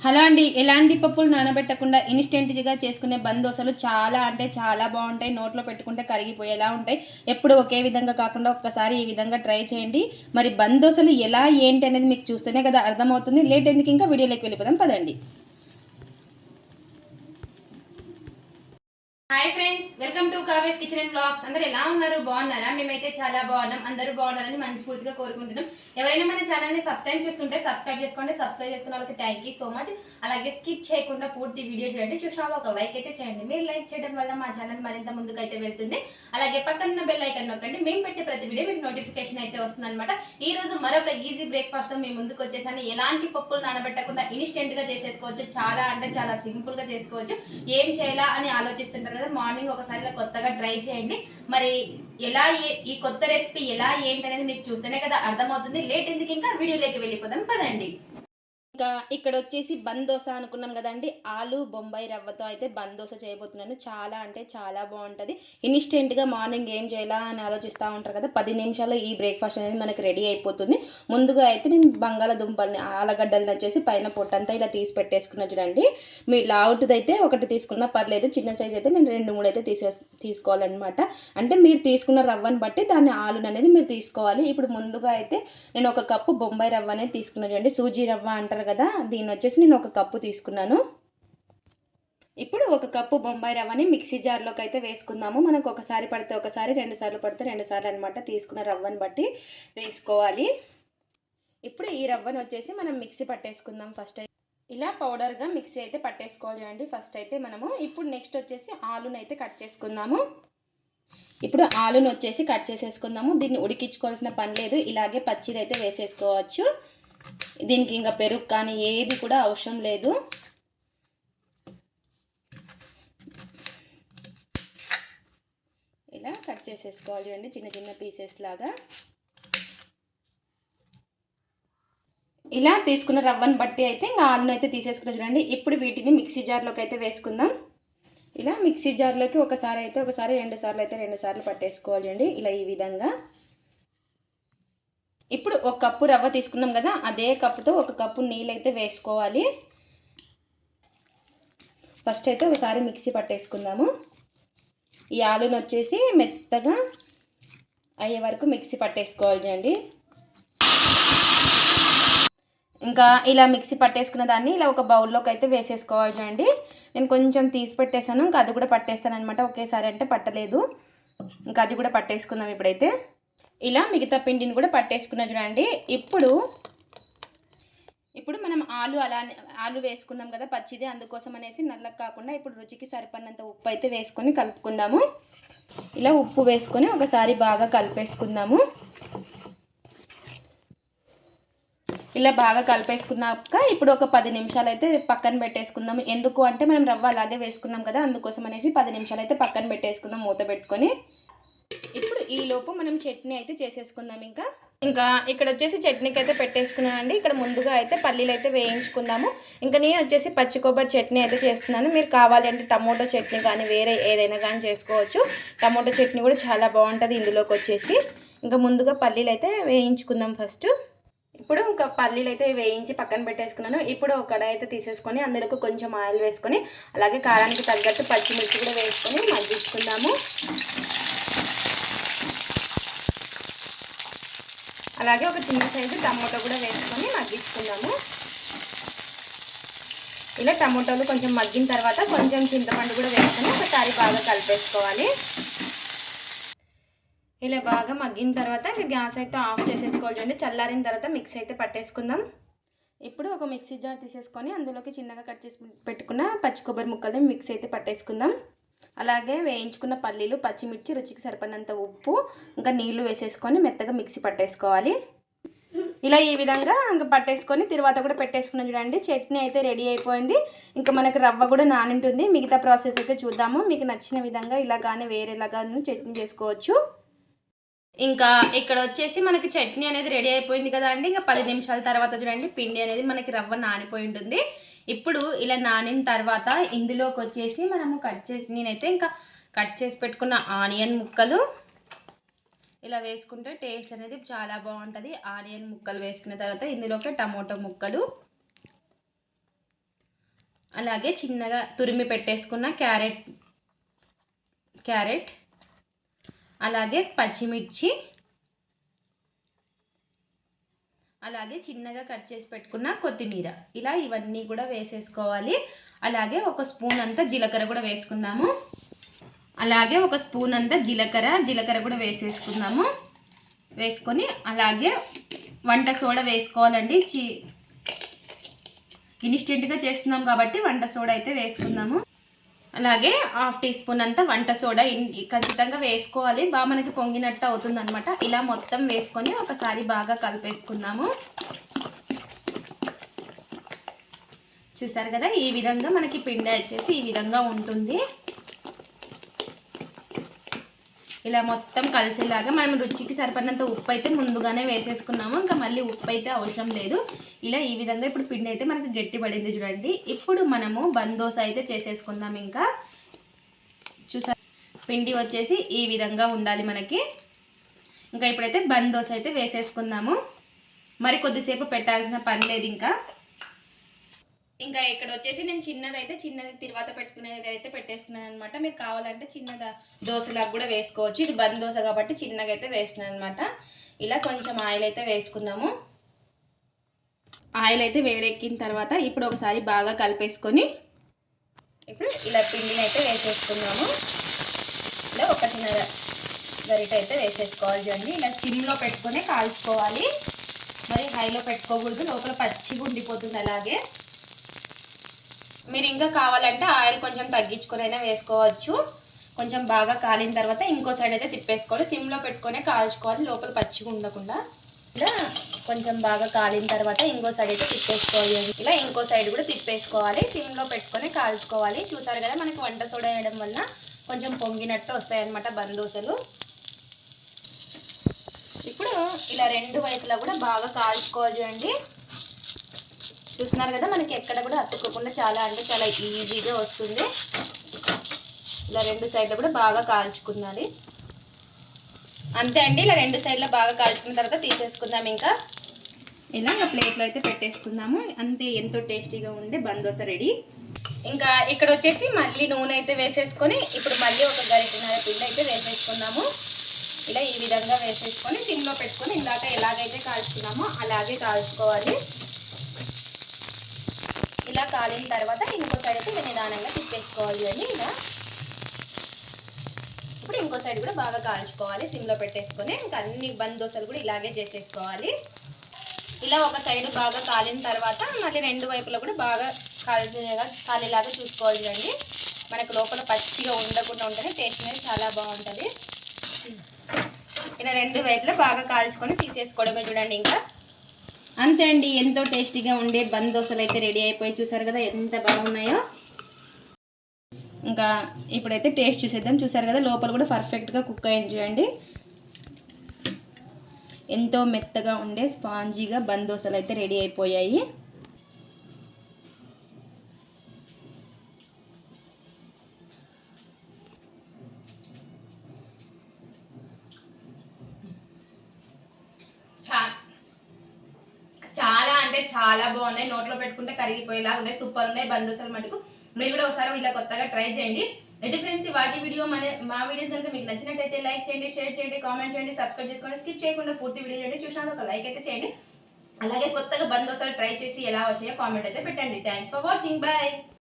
Hello అండి ఎలాంటి పప్పులు నానబెట్టకుండా ఇన్స్టెంట్గా చేసుకునే బందోసలు చాలా అంటే చాలా బాగుంటాయి. నోట్లో పెట్టుకుంటే కరిగిపోయేలా ఉంటాయి. ఎప్పుడు ఒకే విధంగా కాకుండా ఒక్కసారి ఈ విధంగా ట్రై చేయండి. మరి బందోసలు ఎలా ఏంటి అనేది మీకు చూస్తేనే కదా అర్థమవుతుంది. లేట్ ఎందుకు ఇంకా వీడియోలోకి వెళ్ళిపోదాం. పదండి. Hi friends welcome to Kave's kitchen and blogs అందరూ ఎలా ఉన్నారు? బాగున్నారా? మేమైతే చాలా బాగున్నాం. అందరూ బాగున్నారని మనస్ఫూర్తిగా కోరుకుంటున్నాం. ఎవరైనా మన ఛానల్ని ఫస్ట్ టైం చూస్తుంటే సబ్స్క్రైబ్ చేసుకోండి. సబ్స్క్రైబ్ చేసుకున్న వాళ్ళకి థ్యాంక్ యూ సో మచ్ అలాగే స్కిప్ చేయకుండా పూర్తి వీడియో చూడండి. చూసిన ఒక లైక్ అయితే చేయండి. మీరు లైక్ చేయడం వల్ల మా ఛానల్ మరింత ముందుకు అయితే వెళ్తుంది. అలాగే పక్కన బెల్ ఐకన్ నొక్కండి. మేము పెట్టే ప్రతి వీడియో మీకు నోటిఫికేషన్ అయితే వస్తుంది అనమాట ఈ రోజు మరొక ఈజీ బ్రేక్ఫాస్ట్ మేము ముందుకు వచ్చేసాను. ఎలాంటి పప్పులు నానబెట్టకుండా ఇన్స్టెంట్గా చేసేసుకోవచ్చు. చాలా అంటే చాలా సింపుల్గా చేసుకోవచ్చు. ఏం చేయాలా అని ఆలోచిస్తుంటారు కదా మార్నింగ్ ఒకసారి ఇలా కొత్తగా ట్రై చేయండి. మరి ఎలా ఏ- ఈ కొత్త రెసిపీ ఎలా ఏంటి అనేది మీకు చూస్తేనే కదా అర్థమవుతుంది. లేట్ ఎందుకు ఇంకా వీడియోలోకి వెళ్ళిపోదాం పదండి. ఇంకా ఇక్కడ వచ్చేసి బందోస అనుకున్నాం కదండి. ఆలు బొంబాయి రవ్వతో అయితే బందోస చేయబోతున్నాను. చాలా అంటే చాలా బాగుంటుంది. ఇన్స్టెంట్గా మార్నింగ్ ఏం చేయాలా అని ఆలోచిస్తూ ఉంటారు కదా పది నిమిషాల్లో ఈ బ్రేక్ఫాస్ట్ అనేది మనకి రెడీ అయిపోతుంది. ముందుగా అయితే నేను బంగాళదుంపల్ని ఆలగడ్డల్ని వచ్చేసి పైన పొట్టంతా ఇలా తీసి పెట్టేసుకున్నా చూడండి. మీ లావుట్ది అయితే ఒకటి తీసుకున్నా పర్లేదు చిన్న సైజ్ అయితే నేను రెండు మూడు అయితే తీసే తీసుకోవాలన్నమాట. అంటే మీరు తీసుకున్న రవ్వని బట్టి దాన్ని ఆలుని అనేది మీరు తీసుకోవాలి. ఇప్పుడు ముందుగా అయితే నేను ఒక కప్పు బొంబాయి రవ్వ అనేది తీసుకున్నా చూడండి. సూజీ రవ్వ అంటారు కదా దీన్ని వచ్చేసి నేను ఒక కప్పు తీసుకున్నాను. ఇప్పుడు ఒక కప్పు బొంబాయి రవ్వని మిక్సీ జార్లోకి అయితే వేసుకుందాము. మనకు ఒకసారి పడితే ఒకసారి రెండు సార్లు పడితే రెండు సార్లు అనమాట తీసుకున్న రవ్వని బట్టి వేసుకోవాలి. ఇప్పుడు ఈ రవ్వను వచ్చేసి మనం మిక్సీ పట్టేసుకుందాం ఫస్ట్ అయితే. ఇలా పౌడర్గా మిక్సీ అయితే పట్టేసుకోవాలి చూడండి ఫస్ట్ అయితే మనము ఇప్పుడు నెక్స్ట్ వచ్చేసి ఆలును అయితే కట్ చేసుకుందాము. ఇప్పుడు ఆలును వచ్చేసి కట్ చేసేసుకుందాము. దీన్ని ఉడికించుకోవాల్సిన పని లేదు. ఇలాగే పచ్చిది అయితే వేసేసుకోవచ్చు. దీనికి ఇంకా పెరుగు కానీ ఏది కూడా అవసరం లేదు. ఇలా కట్ చేసేసుకోవాలి చూడండి చిన్న చిన్న పీసెస్ లాగా. ఇలా తీసుకున్న రవ్వను బట్టి అయితే ఇంకా ఆలును అయితే తీసేసుకుని చూడండి. ఇప్పుడు వీటిని మిక్సీ జార్లోకి అయితే వేసుకుందాం. ఇలా మిక్సీ జార్లోకి ఒకసారి అయితే ఒకసారి రెండు సార్లు అయితే రెండు సార్లు పట్టేసుకోవాలి చూడండి. ఇలా ఈ విధంగా. ఇప్పుడు ఒక కప్పు రవ్వ తీసుకున్నాం కదా అదే కప్పుతో ఒక కప్పు నీళ్ళు అయితే వేసుకోవాలి. ఫస్ట్ అయితే ఒకసారి మిక్సీ పట్టేసుకుందాము. ఈ ఆలుని వచ్చేసి మెత్తగా అయ్యే వరకు మిక్సీ పట్టేసుకోవాలి అండి. ఇంకా ఇలా మిక్సీ పట్టేసుకున్న దాన్ని ఇలా ఒక బౌల్లోకి అయితే వేసేసుకోవాలి చూడండి నేను కొంచెం తీసి పెట్టేశాను ఇంకా అది కూడా పట్టేస్తాను అనమాట ఒకేసారి అంటే పట్టలేదు. ఇంకా అది కూడా పట్టేసుకుందాం ఇప్పుడైతే. ఇలా మిగతా పిండిని కూడా పట్టేసుకున్నా చూడండి. ఇప్పుడు ఇప్పుడు మనం ఆలు అలా ఆలు వేసుకున్నాం కదా పచ్చిది అందుకోసం అనేసి నల్లగా కాకుండా ఇప్పుడు రుచికి సరిపడినంత ఉప్పు అయితే వేసుకొని కలుపుకుందాము. ఇలా ఉప్పు వేసుకొని ఒకసారి బాగా కలిపేసుకుందాము. ఇలా బాగా కలిపేసుకున్నాక ఇప్పుడు ఒక పది నిమిషాలు అయితే పక్కన పెట్టేసుకుందాం ఎందుకు అంటే మనం రవ్వ అలాగే వేసుకున్నాం కదా అందుకోసం అనేసి పది నిమిషాలు అయితే పక్కన పెట్టేసుకుందాం మూత పెట్టుకొని. ఈలోపు మనం చట్నీ అయితే చేసేసుకుందాం ఇంకా. ఇంకా ఇక్కడ వచ్చేసి చట్నీకి అయితే పెట్టేసుకున్నానండి ఇక్కడ ముందుగా అయితే పల్లీలు అయితే వేయించుకుందాము. ఇంకా నేను వచ్చేసి పచ్చి కొబ్బరి చట్నీ అయితే చేస్తున్నాను. మీరు కావాలి అంటే టమోటో చట్నీ కానీ వేరే ఏదైనా కానీ చేసుకోవచ్చు. టమోటో చట్నీ కూడా చాలా బాగుంటుంది ఇందులోకి వచ్చేసి. ఇంకా ముందుగా పల్లీలు అయితే వేయించుకుందాం ఫస్ట్ ఇప్పుడు ఇంకా పల్లీలు అయితే వేయించి పక్కన పెట్టేసుకున్నాను. ఇప్పుడు ఒక కడాయి అయితే తీసేసుకొని అందులోకి కొంచెం ఆయిల్ వేసుకొని అలాగే కారానికి తగ్గట్టు పచ్చిమిర్చి కూడా వేసుకొని మగ్గించుకుందాము. అలాగే ఒక చిన్న సైజు టమోటా కూడా వేసుకొని మగ్గించుకుందాము. ఇలా టమోటాలు కొంచెం మగ్గిన తర్వాత కొంచెం చింతపండు కూడా వేసుకొని ఒకసారి బాగా కలిపేసుకోవాలి. ఇలా బాగా మగ్గిన తర్వాత ఇంకా గ్యాస్ అయితే ఆఫ్ చేసేసుకోవాలి చూడండి. చల్లారిన తర్వాత మిక్సీ అయితే పట్టేసుకుందాం. ఇప్పుడు ఒక మిక్సీ జార్ తీసేసుకొని అందులోకి చిన్నగా కట్ చేసి పెట్టుకున్న పచ్చి కొబ్బరి ముక్కలు మిక్సీ అయితే పట్టేసుకుందాం. అలాగే వేయించుకున్న పల్లీలు పచ్చిమిర్చి రుచికి సరిపడినంత ఉప్పు ఇంకా నీళ్ళు వేసేసుకొని మెత్తగా మిక్సీ పట్టేసుకోవాలి. ఇలా ఈ విధంగా ఇంకా పట్టేసుకొని తర్వాత కూడా పెట్టేసుకున్నాం చూడండి. చట్నీ అయితే రెడీ అయిపోయింది. ఇంకా మనకి రవ్వ కూడా నానింటుంది. మిగతా ప్రాసెస్ అయితే చూద్దాము. మీకు నచ్చిన విధంగా ఇలా కానీ వేరేలాగా చట్నీ చేసుకోవచ్చు. ఇంకా ఇక్కడ వచ్చేసి మనకి చట్నీ అనేది రెడీ అయిపోయింది కదా అండి. ఇంకా పది నిమిషాల తర్వాత చూడండి పిండి అనేది మనకి రవ్వ నానిపోయి ఉంటుంది. ఇప్పుడు ఇలా నానిన తర్వాత ఇందులోకి వచ్చేసి మనము కట్ చేసి నేనైతే ఇంకా కట్ చేసి పెట్టుకున్న ఆనియన్ ముక్కలు. ఇలా వేసుకుంటే టేస్ట్ అనేది చాలా బాగుంటుంది. ఆనియన్ ముక్కలు వేసుకున్న తర్వాత ఇందులోకి టమోటో ముక్కలు. అలాగే చిన్నగా తురిమి పెట్టేసుకున్న క్యారెట్ క్యారెట్. అలాగే పచ్చిమిర్చి. అలాగే చిన్నగా కట్ చేసి పెట్టుకున్న కొత్తిమీర. ఇలా ఇవన్నీ కూడా వేసేసుకోవాలి. అలాగే ఒక స్పూన్ అంతా జీలకర్ర కూడా వేసుకుందాము. అలాగే ఒక స్పూన్ అంతా జీలకర్ర జీలకర్ర కూడా వేసేసుకుందాము. వేసుకొని అలాగే వంట సోడా వేసుకోవాలండి. చి ఇన్స్టెంట్గా చేస్తున్నాం కాబట్టి వంట సోడా అయితే వేసుకుందాము. అలాగే హాఫ్ టీ స్పూన్ అంతా వంట సోడా ఖచ్చితంగా వేసుకోవాలి. బాగా మనకి పొంగినట్టు అవుతుంది అనమాట ఇలా మొత్తం వేసుకొని ఒకసారి బాగా కలిపేసుకుందాము. చూసారు కదా? ఈ విధంగా మనకి పిండి వచ్చేసి ఈ విధంగా ఉంటుంది. ఇలా మొత్తం కలిసేలాగా మనం రుచికి సరిపడినంత ఉప్పు అయితే ముందుగానే వేసేసుకున్నాము. ఇంకా మళ్ళీ ఉప్పు అయితే అవసరం లేదు. ఇలా ఈ విధంగా ఇప్పుడు పిండి అయితే మనకి గట్టి పడింది చూడండి. ఇప్పుడు మనము బందోస అయితే చేసేసుకుందాం ఇంకా. చూసా పిండి వచ్చేసి ఈ విధంగా ఉండాలి మనకి. ఇంకా ఇప్పుడైతే బందోస అయితే వేసేసుకుందాము. మరి కొద్దిసేపు పెట్టాల్సిన పని లేదు ఇంకా. ఇంకా ఇక్కడ వచ్చేసి నేను చిన్నది అయితే చిన్నది తిరువాత పెట్టుకునేది అయితే పెట్టేసుకున్నాను అనమాట మీకు కావాలంటే చిన్నదా దోశలాగా కూడా వేసుకోవచ్చు. ఇది బంద్ దోశ కాబట్టి చిన్నగా అయితే వేసినాను అనమాట ఇలా కొంచెం ఆయిల్ అయితే వేసుకుందాము. ఆయిల్ అయితే వేడెక్కిన తర్వాత ఇప్పుడు ఒకసారి బాగా కలిపేసుకొని ఇప్పుడు ఇలా పిండిని అయితే వేసేసుకుందాము. ఇలా ఒకటిన్నర గరిట అయితే వేసేసుకోవాలి చూడండి ఇలా సిమ్లో పెట్టుకొని కాల్చుకోవాలి. మరి హైలో పెట్టుకోకూడదు. లోపల పచ్చిగా ఉండిపోతుంది అలాగే. మీరు ఇంకా కావాలంటే ఆయిల్ కొంచెం తగ్గించుకునైనా వేసుకోవచ్చు. కొంచెం బాగా కాలిన తర్వాత ఇంకో సైడ్ అయితే తిప్పేసుకోవాలి. సిమ్లో పెట్టుకొని కాల్చుకోవాలి. లోపల పచ్చిగా ఉండకుండా. ఇలా కొంచెం బాగా కాలిన తర్వాత ఇంకో సైడ్ అయితే తిప్పేసుకోవాలి. ఇలా ఇంకో సైడ్ కూడా తిప్పేసుకోవాలి. సిమ్లో పెట్టుకొని కాల్చుకోవాలి. చూసారు కదా మనకి వంట సోడా వేయడం వల్ల కొంచెం పొంగినట్టు వస్తాయన్నమాట బందోసలు. ఇప్పుడు ఇలా రెండు వైపులా కూడా బాగా కాల్చుకోవాలి చూడండి. చూస్తున్నారు కదా మనకి ఎక్కడ కూడా అతుక్కోకుండా చాలా అంటే చాలా ఈజీగా వస్తుంది. ఇలా రెండు సైడ్లు కూడా బాగా కాల్చుకున్నది అంతే అండి ఇలా రెండు సైడ్లో బాగా కాల్చుకున్న తర్వాత తీసేసుకుందాం ఇంకా. ఇలా ఇంకా ప్లేట్లో అయితే పెట్టేసుకుందాము. అంతే ఎంతో టేస్టీగా ఉండే బందోస రెడీ. ఇంకా ఇక్కడ వచ్చేసి మళ్ళీ నూనె అయితే వేసేసుకొని ఇప్పుడు మళ్ళీ ఒక గరిటెన్నర పిండి అయితే వేసేసుకుందాము. ఇలా ఈ విధంగా వేసేసుకొని సిమ్లో పెట్టుకొని ఇందాక ఎలాగైతే కాల్చుకున్నామో అలాగే కాల్చుకోవాలి. ఇలా కాలిన తర్వాత ఇంకో సైడ్ అయితే నిదానంగా తిప్పేసుకోవాలి అండి ఇలా. ఇప్పుడు ఇంకో సైడ్ కూడా బాగా కాల్చుకోవాలి సిమ్లో పెట్టేసుకొని ఇంకా అన్ని బంద్ దోశలు కూడా ఇలాగే చేసేసుకోవాలి. ఇలా ఒక సైడ్ బాగా కాలిన తర్వాత మళ్ళీ రెండు వైపులా కూడా బాగా కాలిగా కాలేలాగా చూసుకోవాలి చూడండి మనకు లోపల పచ్చిగా ఉండకుండా ఉంటేనే టేస్ట్ అనేది చాలా బాగుంటుంది. ఇలా రెండు వైపులా బాగా కాల్చుకొని తీసేసుకోవడమే చూడండి ఇంకా. అంతే అండి ఎంతో టేస్టీగా ఉండే బంద్ దోశలు అయితే రెడీ అయిపోయి చూసారు కదా ఎంత బాగున్నాయో. ఇంకా ఇప్పుడైతే టేస్ట్ చూసేద్దాం. చూసారు కదా లోపల కూడా పర్ఫెక్ట్గా కుక్ అయింది చూడండి. ఎంతో మెత్తగా ఉండే స్పాంజీగా బంద్ దోశలు అయితే రెడీ అయిపోయాయి. చాలా బాగున్నాయి. నోట్లో పెట్టుకుంటే కరిగిపోయేలా ఉన్నాయి. సూపర్ ఉన్నాయి. బందోసలు మటుకు. మీరు కూడా ఒకసారి ఇలా కొత్తగా ట్రై చేయండి. అయితే ఫ్రెండ్స్ వాటి వీడియో మన మా వీడియోస్ కనుక మీకు నచ్చినట్టయితే లైక్ చేయండి షేర్ చేయండి కామెంట్ చేయండి సబ్స్క్రైబ్ చేసుకోండి. స్కిప్ చేయకుండా పూర్తి వీడియో చేయండి చూసినా ఒక లైక్ అయితే చేయండి. అలాగే కొత్తగా బందోసలు ట్రై చేసి ఎలా వచ్చాయో కామెంట్ అయితే పెట్టండి. Thanks for watching bye